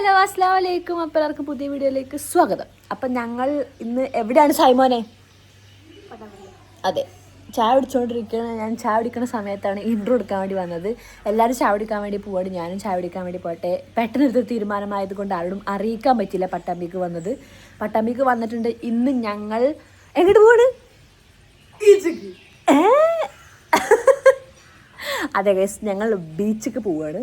Hello അസ്സാം വലൈക്കും അപ്പം എല്ലാവർക്കും പുതിയ വീഡിയോയിലേക്ക് സ്വാഗതം. അപ്പം ഞങ്ങൾ ഇന്ന് എവിടെയാണ് സൈമോനെ? അതെ. ചായ കുടിച്ചുകൊണ്ടിരിക്കുകയാണ് ഞാൻ ചായ കുടിക്കുന്ന സമയത്താണ് ഇൻട്രോ എടുക്കാൻ വേണ്ടി വന്നത്. എല്ലാവരും ചായ കുടിക്കാൻ വേണ്ടി പോവാണ്. ഞാനും ചായ കുടിക്കാൻ വേണ്ടി പോട്ടെ. പെട്ടെന്ന് എടുത്ത തീരുമാനമായത് കൊണ്ട് ആരോടും അറിയിക്കാൻ പറ്റില്ല പട്ടാമ്പിക്ക് വന്നത്. പട്ടാമ്പിക്ക് വന്നിട്ടുണ്ട് ഇന്ന് ഞങ്ങൾ എങ്ങോട്ട് പോവാണ്? ഏ? അതെ ഗൈസ് ഞങ്ങൾ ബീച്ചിക്ക് പോവുകയാണ്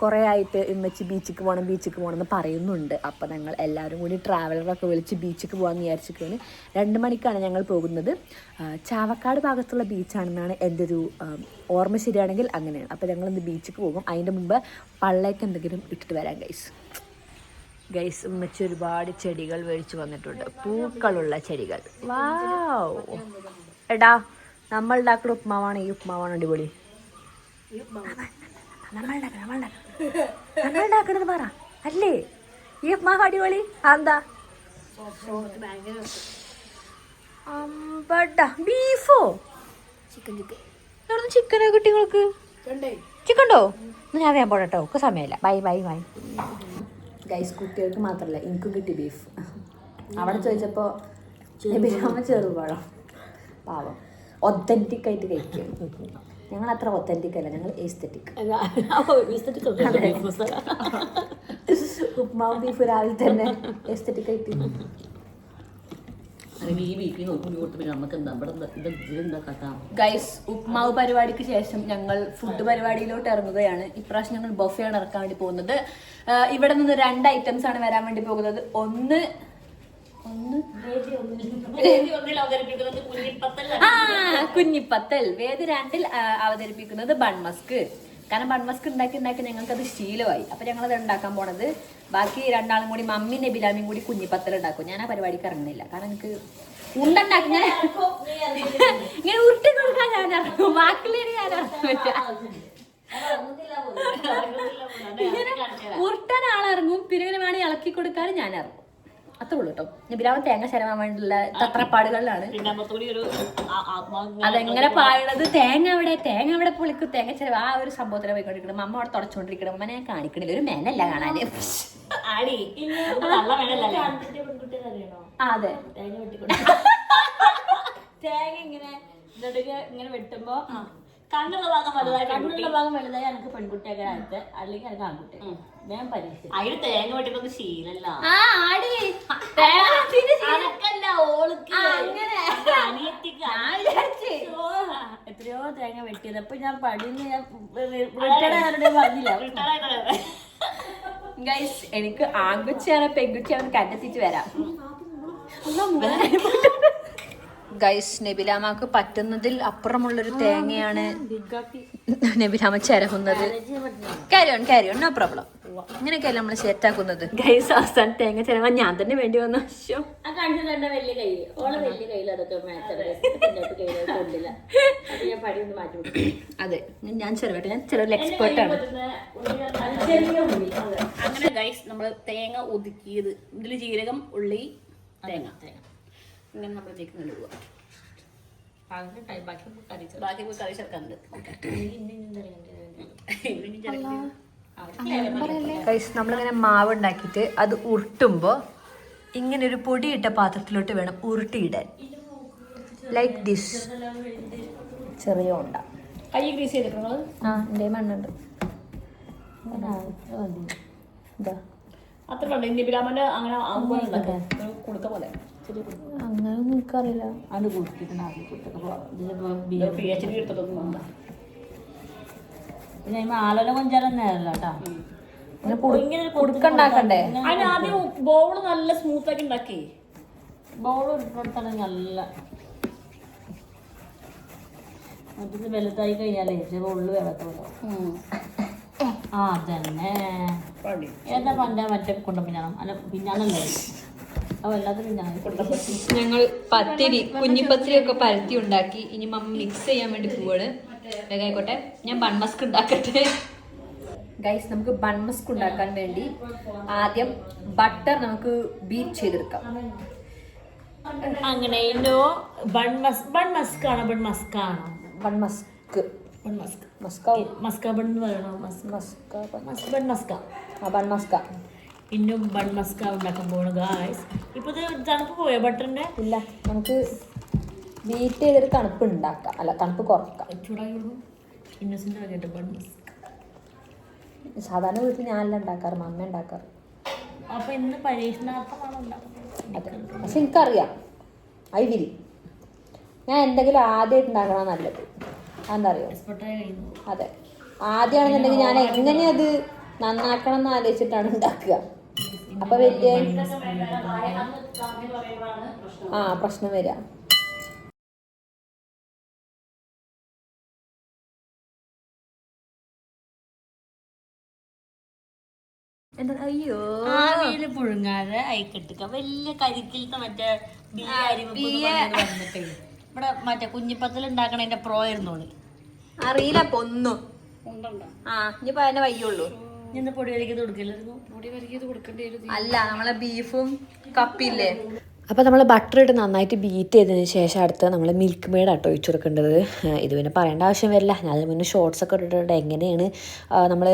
കുറേ ആയിട്ട് ഇമ്മച്ചി ബീച്ചിക്ക് പോകണം ബീച്ചിക്ക് പോകണം എന്ന് പറയുന്നുണ്ട്. അപ്പം ഞങ്ങൾ എല്ലാവരും കൂടി ട്രാവലറൊക്കെ വിളിച്ച് ബീച്ചിക്ക് പോകാമെന്ന് വിചാരിച്ചിരിക്കുകയാണ് രണ്ട് മണിക്കാണ് ഞങ്ങൾ പോകുന്നത്. ചാവക്കാട് ഭാഗത്തുള്ള ബീച്ചാണെന്നാണ് എന്റെ ഒരു ഓർമ്മ ശരിയാണെങ്കിൽ അങ്ങനെയാണ്. അപ്പോൾ ഞങ്ങൾ ഇന്ന് ബീച്ചിക്ക് പോകും. അതിന്റെ മുമ്പ് പള്ളേക്ക് എന്തെങ്കിലും ഇട്ടിട്ട് വരാം ഗൈസ് ഗൈസ് ഉമ്മച്ചി ഒരുപാട് ചെടികൾ മേടിച്ചു വന്നിട്ടുണ്ട്. പൂക്കളുള്ള ചെടികൾ. വാവ് എടാ നമ്മൾ ഉണ്ടാക്കുന്ന ഉപ്മാവാണ് ഈ ഉപ്മാവാണ് അടിപൊളി. ഉണ്ടാക്കണത് പറ. അല്ലേ? ഈ ഉപ്മാവ് അടിപൊളി. എന്താ അമ്പട. ബീഫോ? ചിക്കൻ ചിക്കൻ എവിടെ ചിക്കനോ കിട്ടി നിങ്ങൾക്ക് ചിക്കൻ ഉണ്ടോ? എന്നാ ഞാൻ വേഗം പോട്ടെ ഒക്കെ സമയമില്ല. Bye bye bye. ഗൈസ് കുട്ടികൾക്ക് മാത്രമല്ല എനിക്കും കിട്ടി ബീഫ് അവിടെ ചോദിച്ചപ്പോൾ ചെറുപഴം. പാവം. ഒത്തന്റിക് ആയിട്ട് കഴിക്കും. ഞങ്ങൾ അത്ര ഒത്തന്റിക് അല്ല ഞങ്ങൾ എസ്തറ്റിക് ഉപ്മാവും ബീഫ് രാവിലെ തന്നെ എസ്തറ്റിക് ആയിട്ട്. ഗൈസ് ഉപ്മാവ് പരിപാടിക്ക് ശേഷം ഞങ്ങൾ ഫുഡ് പരിപാടിയിലോട്ട് ഇറങ്ങുകയാണ്. ഇപ്രാവശ്യം ഞങ്ങൾ ബൊഫയാണ് ഇറക്കാൻ വേണ്ടി പോകുന്നത്. ഇവിടെ നിന്ന് രണ്ട് ഐറ്റംസ് ആണ് വരാൻ വേണ്ടി പോകുന്നത്. ഒന്ന് ആ കുഞ്ഞിപ്പത്തൽ. വേദി രണ്ടിൽ അവതരിപ്പിക്കുന്നത് ബൺമസ്ക്. കാരണം ബൺമസ്ക് ഉണ്ടാക്കി ഉണ്ടാക്കി ഞങ്ങൾക്ക് അത് ശീലമായി. അപ്പൊ ഞങ്ങൾ അത് ഉണ്ടാക്കാൻ പോണത് ബാക്കി രണ്ടാളും കൂടി മമ്മി നബിലാമിയും കൂടി കുഞ്ഞിപ്പത്തൽ ഉണ്ടാക്കും. ഞാൻ ആ പരിപാടിക്ക് ഇറങ്ങുന്നില്ല. കാരണം എനിക്ക് ഉണ്ടുണ്ടാക്കി ഞാൻ ഇങ്ങനെ ഉരുട്ടി കൊടുക്കാൻ ഞാൻ ഇറങ്ങും. ബാക്കിയുള്ളവര് ഞാൻ ഇങ്ങനെ ഉരുട്ടാൻ ആളിറങ്ങും പിന്നെ വേണമെങ്കിൽ ഇളക്കി കൊടുക്കാൻ ഞാൻ ഇറങ്ങും. അത്രേ ഉള്ളൂ കേട്ടോ നബിലാമൻ തേങ്ങ ശരമാൻ വേണ്ടിയുള്ള തത്രപ്പാടുകളിലാണ്. അതെങ്ങനെ പാടുന്നത് തേങ്ങ അവിടെ തേങ്ങ അവിടെ പൊളിക്കും. തേങ്ങ ചെലവ് ആ ഒരു സംഭവത്തിനെ പോയിക്കൊണ്ടിരിക്കണം. അമ്മ അവിടെ തുടച്ചോണ്ടിരിക്കണം. അമ്മ ഞാൻ കാണിക്കണില്ല. ഒരു മേനല്ല കാണാന്. ആടി നല്ല വേണല്ലേ ആ, അതെ. തേങ്ങ ഇങ്ങനെ ഇങ്ങനെ വെട്ടുമ്പോ കണ്ണുള്ള ഭാഗം വലുതായി കണ്ണുള്ള ഭാഗം വലുതായി എനിക്ക് പെൺകുട്ടിയൊക്കെ അടുത്ത് അല്ലെങ്കിൽ എനിക്ക് ആൺകുട്ടി. ഞാൻ പരീക്ഷ അതിന് തേങ്ങ വെട്ടിട്ടൊന്നും ശീലല്ല. ഓൾക്ക്. അങ്ങനെ. എത്രയോ തേങ്ങ വെട്ടിയത്. അപ്പൊ ഞാൻ പടിന്ന് ഞാൻ റിട്ടയർഡ് പറഞ്ഞില്ല? ഗൈസ് എനിക്ക് ആൺകുച്ചിയാണ് പെൺകുച്ചിയാണ് കണ്ടെത്തിച്ച് വരാം. ഗൈസ് നബിലാമക്ക് പറ്റുന്നതിൽ അപ്പുറമുള്ളൊരു തേങ്ങയാണ് നബിലാമ ചിരകുന്നത്. കാര്യോൺ കാര്യോൺ കാരി നോ പ്രോബ്ലം ഇങ്ങനെയൊക്കെയല്ല നമ്മൾ സെറ്റാക്കുന്നത്? ഗൈസ് അവസാനം തേങ്ങ ചിരവാൻ ഞാൻ തന്നെ വേണ്ടി വന്നു. അത് ഞാൻ പടി മാറ്റി വിട്ടു. അതെ ഞാൻ ചെറുതായിട്ട് ഞാൻ ചെറിയൊരു എക്സ്പേർട്ട് ആണ്. അങ്ങനെ ഗൈസ് നമ്മൾ തേങ്ങ ഒതുക്കിയത് ഇതിൽ ജീരകം ഉള്ളി തേങ്ങ. തേങ്ങ. ഇങ്ങനെ നമ്മളത്തേക്ക് ബാക്കി കറി ചേർക്കാനുണ്ട്. ഗൈസ് നമ്മളിങ്ങനെ മാവ് ഉണ്ടാക്കിയിട്ട് അത് ഉരുട്ടുമ്പോൾ ഇങ്ങനെ ഒരു പൊടിയിട്ട പാത്രത്തിലോട്ട് വേണം ഉരുട്ടിയിടാൻ. ലൈക്ക് ദിസ് ചെറിയ ഉണ്ട. കൈ ഗ്രീസ് ചെയ്തിട്ടുള്ളത് ആ എന്റെ മണ്ണുണ്ട്. അത്ര ഇന്ത്യ ബ്രാഹ്മണ അങ്ങനെ കൊടുക്ക പോലെ. അങ്ങനെ ഒന്നും എനിക്കറിയില്ല. അത് കുടിച്ചിട്ടുണ്ട് ആദ്യം കുട്ടിയൊക്കെ പി എച്ച് ഡി എടുത്തിട്ടൊന്നും വേണ്ട പിന്നെ ഈ കൊഞ്ചാലും നേരല്ല കേട്ടോ. ഇങ്ങനെ കുടു- ആദ്യം ബോൾ നല്ല സ്മൂത്ത് ആക്കി ഉണ്ടാക്കി. ബോൾ ഇട്ടെടുത്താണെങ്കിൽ നല്ല മറ്റത് വലുതായി കഴിഞ്ഞാലേ ഉള്ളു വേവത്തോളൂ ആ അതന്നെ. പടി ഏതാ പണ്ട മറ്റേ കൊണ്ടുപോയി പിന്നെ അല്ല ഞങ്ങൾ പത്തിരി കുഞ്ഞിപ്പത്തിരി ഒക്കെ പരത്തി ഉണ്ടാക്കി. ഇനി മമ്മ മിക്സ് ചെയ്യാൻ വേണ്ടി പോവാണ്. വേഗം ആയിക്കോട്ടെ. ഞാൻ ബൺമസ്ക് ഉണ്ടാക്കട്ടെ. ഗൈസ് നമുക്ക് ബൺമസ്ക് ഉണ്ടാക്കാൻ വേണ്ടി ആദ്യം ബട്ടർ നമുക്ക് ബീറ്റ് ചെയ്തെടുക്കാം. അങ്ങനെ ബൺമസ്ക് ബൺ മസ് ബൺ മസ്ക് ആണോ? ബൺ മസ്ക് ആണോ? ബൺമസ്ക് ബൺ മസ്ക് ബൺ എന്ന് പറയണോ? മസ് മസ്ക മസ് ബൺ മസ്ക ബൺമസ്ക ഇന്നും ബൺ മസ്ക ഉണ്ടാക്കാൻ പോണു ഗായ്സ് ഇപ്പൊ ഇത് തണുപ്പ് പോയോ ബട്ടറിന്റെ? ഇല്ല നമുക്ക് ബീറ്റ് ചെയ്തൊരു തണുപ്പ് ഉണ്ടാക്കാം. അല്ല തണുപ്പ് കുറക്കാം. ചൂടാക്കി ഇന്നസെന്റ് ബൺ മസ്ക? സാധാരണ വീട്ടിൽ ഞാനല്ല ഉണ്ടാക്കാറ് മമ്മ ഉണ്ടാക്കാറ്. അപ്പൊ ഇന്ന് പരീക്ഷണാർത്ഥമാണ് പക്ഷെ എനിക്കറിയാം. I will. ഞാൻ എന്തെങ്കിലും ആദ്യമായിട്ട് ഉണ്ടാക്കണ നല്ലത്. എന്താ അറിയോ അതെ. ആദ്യമാണെന്നുണ്ടെങ്കിൽ ഞാൻ എങ്ങനെ അത് നന്നാക്കണം എന്ന് ആലോചിച്ചിട്ടാണ് ഉണ്ടാക്കുക. അപ്പൊ വലിയ ആ പ്രശ്നം വരിക എന്താ അയ്യോ. ആവിയിൽ പുഴുങ്ങാതെ അയക്കെട്ടുക വലിയ കരിക്കിലത്തെ മറ്റേ വന്നിട്ടേ. ഇവിടെ മറ്റേ കുഞ്ഞിപ്പത്തിൽ ഉണ്ടാക്കണതിന്റെ പ്രോ ആയിരുന്നു ഓൾ. അറിയില്ല അപ്പൊ ഒന്നും. ആ ഇനിയിപ്പോ അതിനെ വയ്യുള്ളൂ ഇനി ഇന്ന് പൊടി വരിക്കത് കൊടുക്കില്ലായിരുന്നു അല്ല നമ്മളെ ബീഫും കപ്പില്ലേ അപ്പോൾ നമ്മൾ ബട്ടർ ഇട്ട് നന്നായിട്ട് ബീറ്റ് ചെയ്തതിന് ശേഷം അടുത്ത് നമ്മൾ മിൽക്ക് മെയ്ഡ് ആട്ടോ ഒഴിച്ചു കൊടുക്കേണ്ടത് ഇത് പിന്നെ പറയേണ്ട ആവശ്യം വരില്ല. ഞാൻ അതിന് മുന്നേ ഷോർട്സ് ഒക്കെ ഇട്ടിട്ടുണ്ട്. എങ്ങനെയാണ്? നമ്മൾ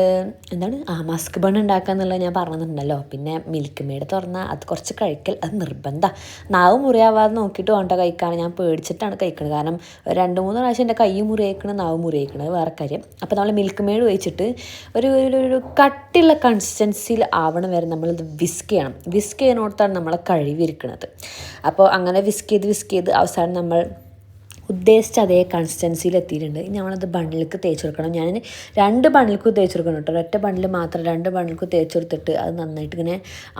എന്താണ്? ആ മസ്ക് ബൺ ഉണ്ടാക്കുക എന്നുള്ളത് ഞാൻ പറഞ്ഞിട്ടുണ്ടല്ലോ. പിന്നെ മിൽക്ക് മെയ്ഡ് തുറന്നാൽ അത് കുറച്ച് കഴിക്കൽ. അത് നിർബന്ധമാണ് നാവ് മുറിയാവാതെ നോക്കിയിട്ട് വേണ്ട കഴിക്കാണ്. ഞാൻ പേടിച്ചിട്ടാണ് കഴിക്കുന്നത് കാരണം രണ്ട് മൂന്ന് പ്രാവശ്യം എന്റെ കൈ മുറിയേക്കണം നാവ് മുറിയേക്കണത് വേറെ കാര്യം. അപ്പോൾ നമ്മൾ മിൽക്ക് മെയ്ഡ് ഒഴിച്ചിട്ട് ഒരു ഒരു കട്ടിയുള്ള കൺസിസ്റ്റൻസിയിൽ ആവണം വരെ നമ്മളിത് വിസ്ക് ചെയ്യണം. വിസ്ക് ചെയ്യുന്നിടത്താണ് നമ്മളെ കഴിവിരിക്കുന്നത് അപ്പോൾ അങ്ങനെ വിസ്ക് ചെയ്ത് വിസ്ക് ചെയ്ത് അവസാനം നമ്മൾ ഉദ്ദേശിച്ച അതേ കൺസിസ്റ്റൻസിയിൽ എത്തിയിട്ടുണ്ട് ഇനി നമ്മളത് ബണ്ണിലേക്ക് തേച്ച് കൊടുക്കണം ഞാൻ രണ്ട് ബണ്ണിലേക്ക് തേച്ച് കൊടുക്കണം കേട്ടോ. ഒറ്റ ബണ്ണിൽ മാത്രം രണ്ട് ബണ്ണിലേക്ക് തേച്ച് കൊടുത്തിട്ട് അത് നന്നായിട്ട് ഇങ്ങനെ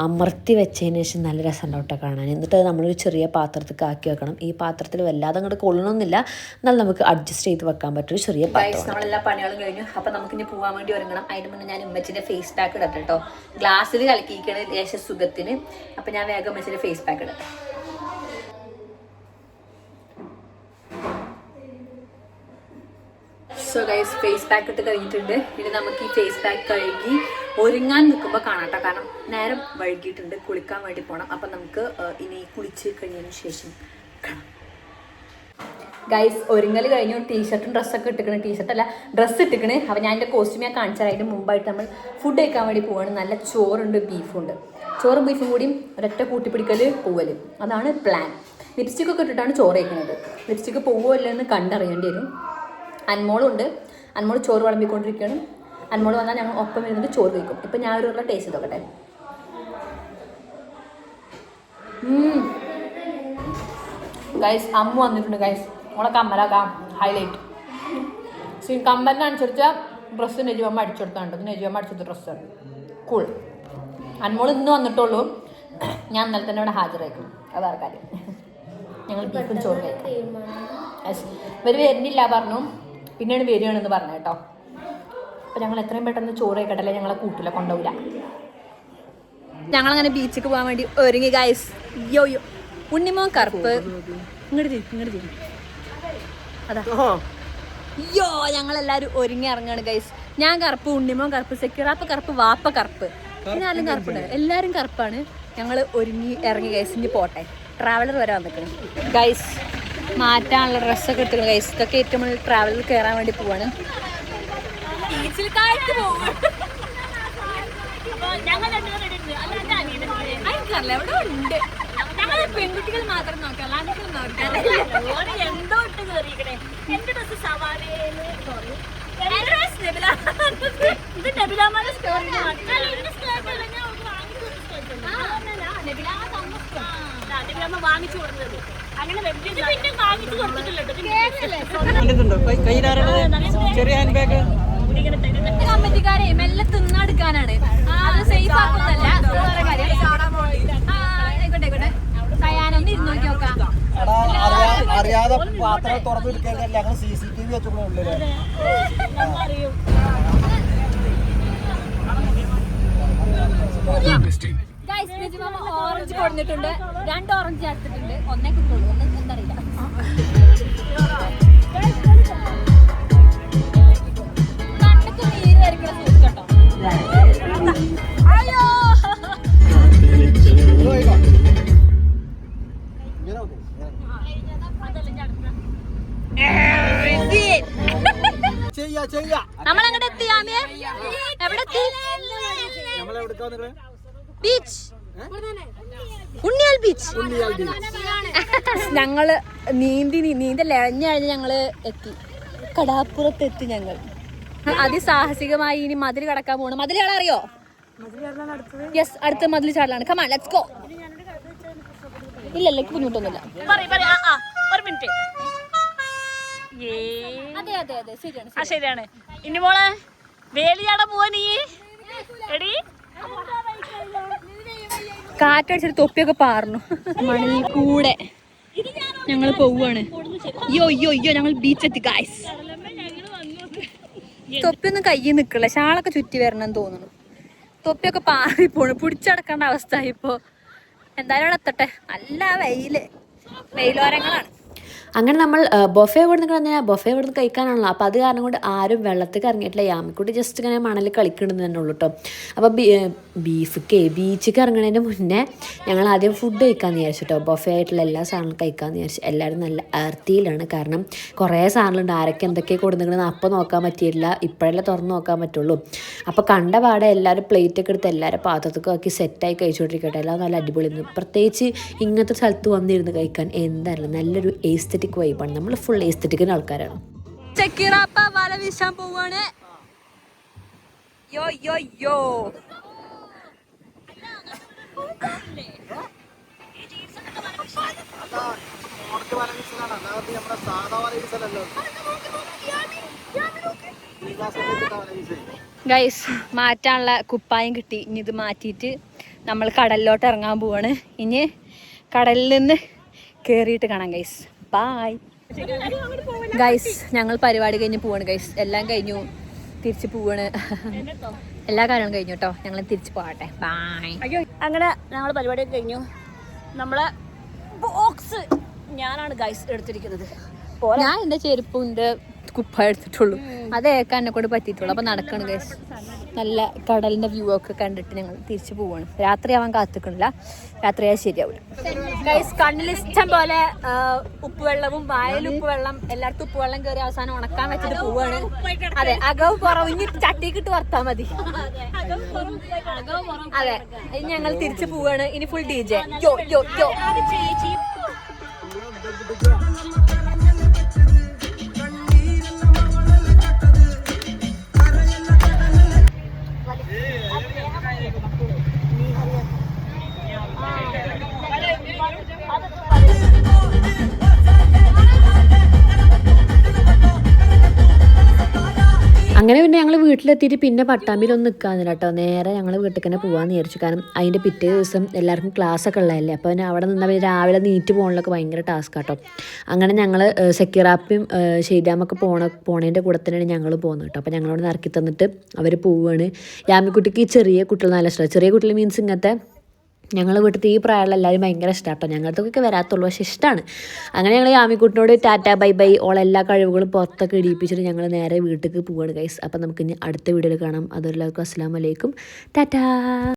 അമർത്തി വെച്ചതിന് ശേഷം നല്ല രസം കേട്ടോ കാണാൻ. എന്നിട്ട് അത് നമ്മളൊരു ചെറിയ പാത്രത്തിൽ ആക്കി വെക്കണം. ഈ പാത്രത്തിൽ വല്ലാതെ അങ്ങോട്ട് കൊള്ളണമെന്നില്ല എന്നാൽ നമുക്ക് അഡ്ജസ്റ്റ് ചെയ്ത് വെക്കാൻ പറ്റും. ചെറിയ പാത്രം നമ്മളെല്ലാ പണികളും കഴിഞ്ഞു. അപ്പം നമുക്ക് ഇനി പോകാൻ വേണ്ടി ഒരുങ്ങണം. അതിന് മുന്നേ ഞാൻ ഉമ്മച്ചിന്റെ ഫേസ് പാക്ക് ഇടട്ടെ കേട്ടോ. ഗ്ലാസ്സിൽ കലക്കിയിരിക്കണ ലേശ സുഖത്തിന്. അപ്പം ഞാൻ വേഗം ഉമ്മച്ചിന്റെ ഫേസ് പാക്ക് ഇടട്ടെ. സോ ഗൈസ് ഫേസ് പാക്ക് ഇട്ട് കഴിഞ്ഞിട്ടുണ്ട്. ഇനി നമുക്ക് ഈ ഫേസ് പാക്ക് കഴുകി ഒരുങ്ങാൻ നിൽക്കുമ്പോൾ കാണാട്ടോ കാരണം നേരം വഴുകിയിട്ടുണ്ട് കുളിക്കാൻ വേണ്ടി പോകണം അപ്പം നമുക്ക് ഇനി കുളിച്ച് കഴിഞ്ഞതിന് ശേഷം കാണാം. ഗൈസ് ഒരുങ്ങൽ കഴിഞ്ഞു. ടീഷർട്ടും ഡ്രസ്സൊക്കെ ഇട്ടിക്കണേ. ടീഷർട്ടല്ല ഡ്രസ്സ് ഇട്ടിക്കണേ. അപ്പം ഞാൻ എന്റെ കോസ്റ്റ്യൂം കാണിച്ചാൽ മുമ്പായിട്ട് നമ്മൾ ഫുഡ് കഴിക്കാൻ വേണ്ടി പോവാണ്. നല്ല ചോറുണ്ട് ബീഫുണ്ട് ചോറും ബീഫും കൂടിയും ഒരൊറ്റ കൂട്ടിപ്പിടിക്കൽ പോവൽ അതാണ് പ്ലാൻ ലിപ്സ്റ്റിക്കൊക്കെ ഇട്ടിട്ടാണ് ചോറ് കഴിക്കുന്നത് ലിപ്സ്റ്റിക്ക് പോവുമല്ലോ എന്ന് കണ്ടറിയേണ്ടി വരും. അൻമോളുണ്ട്. അൻമോൾ ചോറ് വിളമ്പിക്കൊണ്ടിരിക്കുകയാണ്. അൻമോൾ വന്നാൽ ഞങ്ങൾ ഒപ്പം ഇരുന്നിട്ട് ചോറ് കഴിക്കും. ഇപ്പം ഞാൻ ഒരു ടേസ്റ്റ് നോക്കട്ടെ. ഗൈസ് അമ്മ വന്നിട്ടുണ്ട് ഗൈസ് നമ്മളെ കമ്മലാക്കാം ഹൈലൈറ്റ് സീ കമ്മലിനനുസരിച്ച് ഡ്രസ്സ് നെജുവമ്മ അടിച്ചെടുത്താണ്ട് നെജുവമ്മ അടിച്ചെടുത്ത ഡ്രസ്സാണ് കൂൾ അൻമോൾ ഇന്ന് വന്നിട്ടുള്ളൂ. ഞാൻ ഇന്നലെ തന്നെ ഇവിടെ ഹാജരായിരിക്കും. അതാണ് കാര്യം. ഞങ്ങൾ ബീഫും ചോറ് കഴിക്കും. ഇവർ വരുന്നില്ല പറഞ്ഞു. പിന്നീട് വരികയാണെന്ന് പറഞ്ഞു കേട്ടോ. അപ്പോൾ ഞങ്ങൾ എത്രയും പെട്ടെന്ന് ചോറ് കേട്ടല്ലേ ഞങ്ങളെ കൂട്ടില്ല കൊണ്ടുപോകില്ല ഞങ്ങളങ്ങനെ ബീച്ചിക്ക് പോകാൻ വേണ്ടി ഒരുങ്ങി ഗൈസ് യോ യോ ഉണ്ണിമോൻ കറുപ്പ്. ഇങ്ങോട്ട് തിരി ഇങ്ങോട്ട് തിരി. അതാ. യോ ഞങ്ങളെല്ലാരും ഒരുങ്ങി ഇറങ്ങാണ് ഗൈസ് ഞാൻ കറുപ്പ് ഉണ്ണിമോൻ കറുപ്പ് സെക്യൂറാപ്പ് കറുപ്പ് വാപ്പ കറുപ്പ്. പിന്നെ ആരും കറുപ്പുണ്ട് എല്ലാവരും കറുപ്പാണ്. ഞങ്ങൾ ഒരുങ്ങി ഇറങ്ങി ഗൈസ് ഇനി പോട്ടെ. ട്രാവലർ വരെ വന്നിട്ടുണ്ട് ഗൈസ് മാറ്റാനുള്ള ഡ്രസ്സൊക്കെ എടുത്തു ഗൈസ് ഇതൊക്കെ ഏറ്റവും നമ്മൾ ട്രാവലിൽ കയറാൻ വേണ്ടി പോവാണ്. പെൺകുട്ടികൾ മാത്രം നോക്കാം. എന്തോ ഇട്ട് എന്റെ ഡ്രസ് ഇത് നബിലാമാരുടെ സ്റ്റോറി നബിലാമ്മ വാങ്ങിച്ചു കൊടുത്തത് അങ്ങനെ വലിയ പിന്നെ വാങ്ങിച്ചു കൊടുത്തിട്ടില്ല ചെറിയ ഹാൻഡ് ബാഗ്? കമ്മിറ്റിക്കാരെ മെല്ലെ തിന്നെടുക്കാനാണ്. അത് സേഫ് ആക്കുന്നല്ല സയാനൊന്ന് ഇരുന്ന് നോക്കി നോക്കാം. അറിയാതെ പാത്രം തുറന്നു എടുക്കരുതല്ല ഞങ്ങൾ C C T V Nijimama orange കൊടുത്തിട്ടുണ്ട്. രണ്ട് ഓറഞ്ച് ചേർത്തിട്ടുണ്ട് ഒന്നേ കിട്ടുള്ളൂ. ഒന്ന് എന്തറിയില്ല. നീര് വരയ്ക്കണ ഞങ്ങൾ നീന്തി നീന്തി കഴിഞ്ഞ് ഞങ്ങൾ എത്തി. കടാപ്പുറത്ത് എത്തി ഞങ്ങൾ. അതിസാഹസികമായി ഇനി മതിൽ കടക്കാൻ പോകണം മതിൽ ചാടാൻ അറിയോ? യെസ് അടുത്ത മതിൽ ചാടലാണ്. കമാ ലെറ്റ്സ് ഗോ ഇല്ലല്ല എനിക്ക് ബുദ്ധിമുട്ടൊന്നുമില്ല. പറയ് പറയ് ആ ആ ഒരു മിനിറ്റ്. ഏ. അതെ അതെ അതെ ശരിയാണ് ആ ശരിയാണ്. ഇനി മോളെ വേലിയാടെ പോവാൻ നീ. എടി. കാറ്റടിച്ചിട്ട് തൊപ്പിയൊക്കെ പാർന്നു. മണലിൽ കൂടെ ഞങ്ങൾ പോവാണ്. അയ്യോ അയ്യോ അയ്യോ ഞങ്ങൾ ബീച്ചെത്തി ഗായ്സ് തൊപ്പിയൊന്നും കയ്യിൽ നിൽക്കില്ല. ഷാളൊക്കെ ചുറ്റി വരണം തോന്നുന്നു. തൊപ്പിയൊക്കെ പാറി പോണു പിടിച്ചടക്കേണ്ട അവസ്ഥ ഇപ്പോ. എന്തായാലും അവിടെ എത്തട്ടെ. നല്ല വെയിൽ. വെയിലോരങ്ങളാണ്. അങ്ങനെ നമ്മൾ ബൊഫെ നിന്ന് കിടന്നാൽ ബൊഫെ നിന്ന് കഴിക്കാനാണല്ലോ. അപ്പോൾ അത് കാരണം കൊണ്ട് ആരും വെള്ളത്തിൽ ഇറങ്ങിയിട്ടില്ല. യാമിക്കുട്ടി ജസ്റ്റ് ഇങ്ങനെ മണലിൽ കളിക്കണമെന്ന് തന്നെ ഉള്ളൂ കേട്ടോ അപ്പോൾ ബീഫ്ക്ക് ബീച്ചിക്ക് ഇറങ്ങുന്നതിന് മുന്നേ ഞങ്ങൾ ആദ്യം ഫുഡ് കഴിക്കാമെന്ന് വിചാരിച്ചു കേട്ടോ ബൊഫേ ആയിട്ടുള്ള എല്ലാ സാധനങ്ങളും കഴിക്കാമെന്ന് വിചാരിച്ചു. എല്ലാവരും നല്ല ആർത്തിയിലാണ് കാരണം കുറേ സാധനങ്ങളുണ്ട്. ആരൊക്കെ എന്തൊക്കെ കൊടുത്തിട്ടുണ്ടെന്ന് അപ്പോൾ നോക്കാൻ പറ്റിയില്ല. ഇപ്പോഴല്ലേ തുറന്ന് നോക്കാൻ പറ്റുള്ളൂ. അപ്പോൾ കണ്ട പാടെ എല്ലാവരും പ്ലേറ്റൊക്കെ എടുത്ത് എല്ലാവരും പാത്രത്തൊക്കെ ആക്കി സെറ്റായി കഴിച്ചുകൊണ്ടിരിക്കട്ടെ എല്ലാം നല്ല അടിപൊളിയായിരുന്നു പ്രത്യേകിച്ച് ഇങ്ങനത്തെ സ്ഥലത്ത് വന്നിരുന്ന് കഴിക്കാൻ എന്തായാലും നല്ലൊരു എസ്തെറ്റിക് വൈബാണ് നമ്മൾ ഫുൾ എസ്തെറ്റിക്കിന്റെ ആൾക്കാരാണ്. ചെക്കിറാപ്പ വല വീശാൻ പോവാണ്. യോ യോ യോ. ഗൈസ് മാറ്റാനുള്ള കുപ്പായം കിട്ടി. ഇനി ഇത് മാറ്റിയിട്ട് നമ്മൾ കടലിലോട്ട് ഇറങ്ങാൻ പോവാണ്. ഇനി കടലിൽ നിന്ന് കയറിയിട്ട് കാണാം ഗൈസ് ബായ് ഗൈസ് ഞങ്ങൾ പരിപാടി കഴിഞ്ഞ് പോവാണ് ഗൈസ് എല്ലാം കഴിഞ്ഞു. തിരിച്ച് പോവാണ്. എല്ലാ കാര്യങ്ങളും കഴിഞ്ഞു കേട്ടോ ഞങ്ങൾ തിരിച്ചു പോകട്ടെ. ബായ് അയ്യോ അങ്ങനെ ഞങ്ങൾ പരിപാടിയൊക്കെ കഴിഞ്ഞു. നമ്മളെ ബോക്സ് ഞാനാണ് ഗൈസ് എടുത്തിരിക്കുന്നത്. ഞാൻ എന്റെ ചെരുപ്പിന്റെ കുപ്പ എടുത്തിട്ടുള്ളൂ അത് ഏക്കാൻ എന്നെ കൊണ്ട് പറ്റിയിട്ടുള്ളൂ. അപ്പൊ നടക്കണം ഗൈസ് നല്ല കടലിന്റെ വ്യൂ ഒക്കെ കണ്ടിട്ട് ഞങ്ങൾ തിരിച്ചു പോവാണ്. രാത്രിയാവാൻ കാത്തിക്കണില്ല. രാത്രിയായാൽ ശരിയാവില്ല ഗൈസ് കണ്ണിൽ ഇഷ്ടം പോലെ ഉപ്പുവെള്ളവും വായൽ ഉപ്പുവെള്ളം എല്ലായിടത്തും ഉപ്പുവെള്ളം കയറി അവസാനം ഉണക്കാൻ വെച്ചിട്ട് പോവാണ്. അതെ അകവ് കുറവിഞ്ഞ് ഇനി ചട്ടിക്കിട്ട് വർത്താ മതി. അതെ ഇനി ഞങ്ങൾ തിരിച്ചു പോവാണ്. ഇനി ഫുൾ ഡി ജെ യോ യോ യോ വീട്ടിലെത്തിയിട്ട് പിന്നെ പട്ടാമ്പിയിലൊന്നും നിൽക്കാന്നില്ല കേട്ടോ നേരെ ഞങ്ങൾ വീട്ടിൽ തന്നെ പോകാമെന്ന് വിചാരിച്ചു. കാരണം അതിന്റെ പിറ്റേ ദിവസം എല്ലാവർക്കും ക്ലാസ്സൊക്കെ ഉള്ളതല്ലേ. അപ്പോൾ പിന്നെ അവിടെ നിന്നാൽ പിന്നെ രാവിലെ നീറ്റ് പോകണമൊക്കെ ഭയങ്കര ടാസ്ക് കേട്ടോ അങ്ങനെ ഞങ്ങൾ സെക്യൂറാപ്പിയും ഷെയ്ഡാമൊക്കെ പോണ പോണേന്റെ കൂടെ തന്നെയാണ് ഞങ്ങൾ പോകുന്നത് കേട്ടോ അപ്പോൾ ഞങ്ങളോട് ഇറക്കി തന്നിട്ട് അവർ പോവുകയാണ് യാമിക്കുട്ടിക്ക് ചെറിയ കുട്ടികൾ നല്ല ഇഷ്ടമാണ് ചെറിയ കുട്ടികൾ മീൻസ് ഇങ്ങനത്തെ ഞങ്ങൾ വീട്ടിൽ ഈ പ്രായമുള്ള എല്ലാവരും ഭയങ്കര ഇഷ്ടമാട്ടോ ഞങ്ങൾക്കൊക്കെ വരാത്തുള്ളൂ പക്ഷെ ഇഷ്ടമാണ് അങ്ങനെ ഞങ്ങൾ ആമിക്കുട്ടിനോട് ടാറ്റ ബൈ ബൈ ഓൾ എല്ലാ കഴിവുകളും പുറത്തൊക്കെ ഇടിയിപ്പിച്ചിട്ട് ഞങ്ങൾ നേരെ വീട്ടിലേക്ക് പോവാണ് ഗൈസ് അപ്പം നമുക്ക് ഇനി അടുത്ത വീഡിയോയിൽ കാണാം. അതെല്ലാവർക്കും അസ്സാം വലൈക്കും ടാറ്റാ!